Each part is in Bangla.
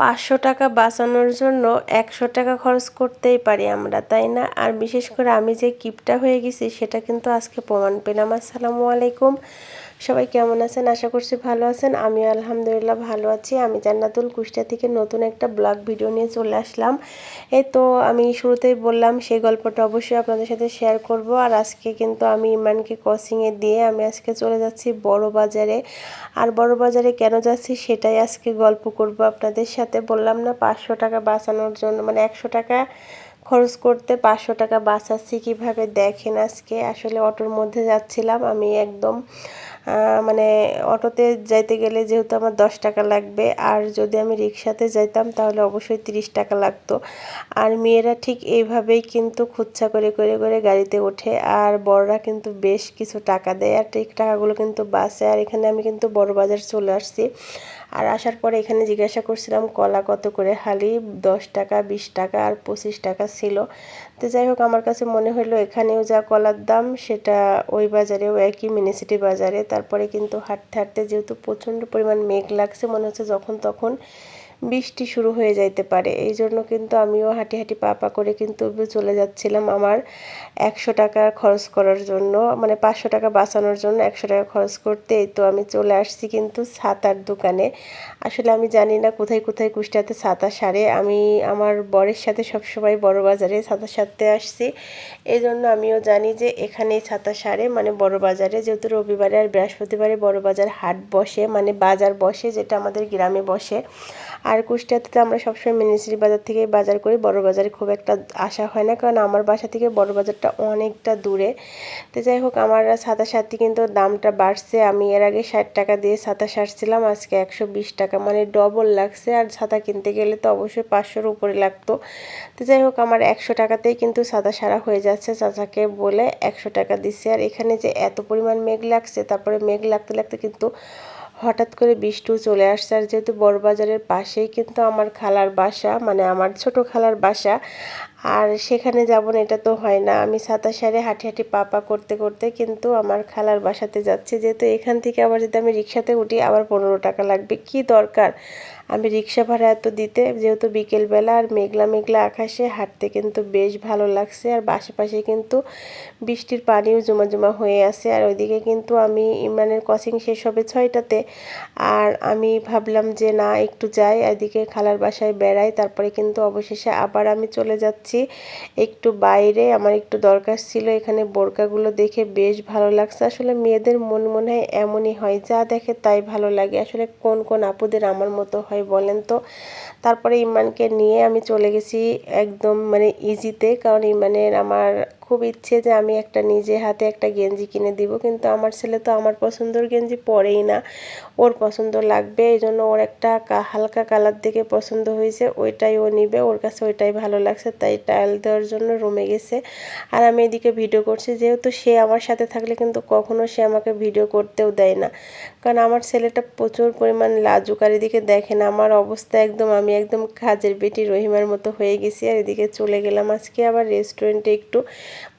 পাঁচশো টাকা বাঁচানোর জন্য একশো টাকা খরচ করতেই পারি আমরা, তাই না? আর বিশেষ করে আমি যে কিপটা হয়ে গেছি সেটা কিন্তু আজকে প্রমাণ পেলাম। আসসালামু আলাইকুম। সবাই কেমন আছেন? আশা করছি ভালো আছেন। আমি আলহামদুলিল্লাহ ভালো আছি। আমি জান্নাতুল কুষ্টা থেকে নতুন একটা ব্লগ ভিডিও নিয়ে চলে আসলাম। এই তো আমি শুরুতেই বললাম, সেই গল্পটা অবশ্যই আপনাদের সাথে শেয়ার করব। আর আজকে কিন্তু আমি ইমানকে ক্রসিংয়ে দিয়ে আমি আজকে চলে যাচ্ছি বড় বাজারে। আর বড় বাজারে কেন যাচ্ছি সেটাই আজকে গল্প করব আপনাদের সাথে। বললাম না, পাঁচশো টাকা বাঁচানোর জন্য মানে একশো টাকা খরচ করতে পাঁচশো টাকা বাঁচাচ্ছি কীভাবে দেখেন আজকে। আসলে অটোর মধ্যে যাচ্ছিলাম, আমি একদম মানে অটোতে যাইতে গেলে যেহেতু আমার দশ টাকা লাগবে, আর যদি আমি রিক্সাতে যাইতাম তাহলে অবশ্যই তিরিশ টাকা লাগতো। আর মেয়েরা ঠিক এইভাবেই কিন্তু খুচ্ছা করে করে করে গাড়িতে ওঠে, আর বড়রা কিন্তু বেশ কিছু টাকা দেয়, আর ঠিক টাকাগুলো কিন্তু বাসে। আর এখানে আমি কিন্তু বড় বাজার চলে আসছি। আর আসার পরে এখানে জিজ্ঞাসা করছিলাম, কলা কত করে? হালি দশ টাকা, বিশ টাকা আর পঁচিশ টাকা ছিল। তো যাই হোক, আমার কাছে মনে হলো এখানেও যা কলার দাম, সেটা ওই বাজারেও একই মিনিসিটি বাজারে। তারপরে কিন্তু হাঁটতে হাঁটতে যেহেতু প্রচণ্ড পরিমাণ মেঘ লাগছে মনে হচ্ছে, যখন তখন বৃষ্টি শুরু হয়ে যাইতে পারে। এই জন্য কিন্তু আমিও হাঁটি হাঁটি পা পা করে কিন্তু চলে যাচ্ছিলাম আমার একশো টাকা খরচ করার জন্য মানে পাঁচশো টাকা বাঁচানোর জন্য একশো টাকা খরচ করতে। এই তো আমি চলে আসছি কিন্তু ছাতার দোকানে। আসলে আমি জানি না কোথায় কোথায় কুষ্টাতে ছাতা সারে। আমি আমার বরের সাথে সবসময় বড় বাজারে ছাতা সারতে আসছি। এই জন্য আমিও জানি যে এখানেই ছাতা সারে মানে বড় বাজারে। যেহেতু রবিবারে আর বৃহস্পতিবারে বড় বাজার হাট বসে মানে বাজার বসে, যেটা আমাদের গ্রামে বসে। আর কুষ্টিয়াতে তো আমরা সবসময় মিনিস্ট্রি বাজার থেকেই বাজার করি। বড় বাজারে খুব একটা আসা হয় না, কারণ আমার বাসা থেকে বড় বাজারটা অনেকটা দূরে। তো যাই হোক, আমার সাতাশ সাথে কিন্তু দামটা বাড়ছে। আমি এর আগে ষাট টাকা দিয়ে ছাতা সারছিলাম আজকে একশো বিশ টাকা মানে ডবল লাগছে। আর ছাতা কিনতে গেলে তো অবশ্যই পাঁচশোর উপরে লাগতো। তো যাই হোক, আমার একশো টাকাতেই কিন্তু ছাতা সারা হয়ে যাচ্ছে চাচাকে বলে একশো টাকা দিচ্ছে। আর এখানে যে এত পরিমাণ মেঘ লাগছে, তারপরে মেঘ লাগতে লাগতে কিন্তু হঠাৎ করে বৃষ্টিও চলে আসছে। আর যেহেতু বড়বাজারের পাশেই কিন্তু আমার খালার বাসা মানে আমার ছোট খালার বাসা আর সেখানে যাব না, এটা তো হয় না। আমি সাতাশ সারে হাঁটি হাঁটি পাপা করতে করতে কিন্তু আমার খালার বাসাতে যাচ্ছি। যেহেতু এখান থেকে আবার যদি আমি রিক্সাতে উঠি, আবার পনেরো টাকা লাগবে। কি দরকার? আমি রিক্সা ভাড়া এত দিতে, যেহেতু বিকেলবেলা আর মেঘলা মেঘলা আকাশে হাঁটতে কিন্তু বেশ ভালো লাগছে। আর আশেপাশে কিন্তু বৃষ্টির পানিও জমা জমা হয়ে আছে। আর ওইদিকে কিন্তু আমি ইমরানের কোচিং শেষ হবে ছয়টাতে। আর আমি ভাবলাম যে না, একটু যাই। এদিকে খালার বাসায় বেড়াই। তারপরে কিন্তু অবশেষে আবার আমি চলে যাচ্ছি। একটু বাইরে, আমার একটু দরকার ছিল এখানে বোরকাগুলো দেখে বেশ ভালো লাগছে। আসলে মেয়েদের মন মনে হয় এমনই হয়, যা দেখে তাই ভালো লাগে। আসলে কোন কোন আপুদের আমার মতো হয় বলেন তো? তারপরে ইমানকে নিয়ে আমি চলে গেছি একদম মানে ইজিতে কারণ ইমানের আমার খুব ইচ্ছে যে আমি একটা নিজে হাতে একটা গেঞ্জি কিনে দিব, কিন্তু আমার ছেলে তো আমার পছন্দর গেঞ্জি পরেই না। ওর পছন্দ লাগবে এই জন্য ওর একটা হালকা কালার দেখে পছন্দ হয়েছে, ওইটাই ও নিবে, ওর কাছে ওইটাই ভালো লাগছে, তাই টাইল দেওয়ার জন্য রুমে গেছে। আর আমি এদিকে ভিডিও করছি, যেহেতু সে আমার সাথে থাকলে কিন্তু কখনো সে আমাকে ভিডিও করতেও দেয় না। কারণ আমার ছেলেটা প্রচুর পরিমাণ লাজুক আর এদিকে দেখেন আমার অবস্থা একদম, আমি একদম কাজের বেটি রহিমার মতো হয়ে গেছি, আর এদিকে চলে গেলাম আজকে আবার রেস্টুরেন্টে একটু।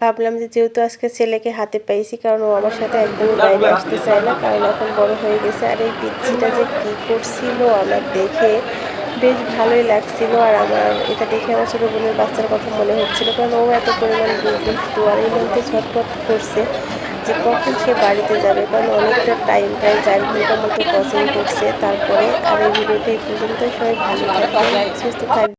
ভাবলাম যে যেহেতু আজকে ছেলেকে হাতে পাইছি, কারণ ও আমার সাথে একদমই বাইরে আসতে চায় না, কারণ এখন বড় হয়ে গেছে। আর এই পিচ্ছিটা যে কী করছিল আমার দেখে বেশ ভালোই লাগছিল, আর আমার এটা দেখে আমার ছোটো বোনের বাচ্চার কথা মনে হচ্ছিল, কারণ ও এত পরিমাণ দুষ্টু আর এই মধ্যে ছটফট করছে যে কখন সে বাড়িতে যাবে, কারণ অনেকটা টাইম প্রায় চার ঘণ্টার মতো পছন্দ করছে। তারপরে আর এই ভিডিওটা এই পর্যন্ত সবাই ভালো থাকবে সুস্থ থাকবে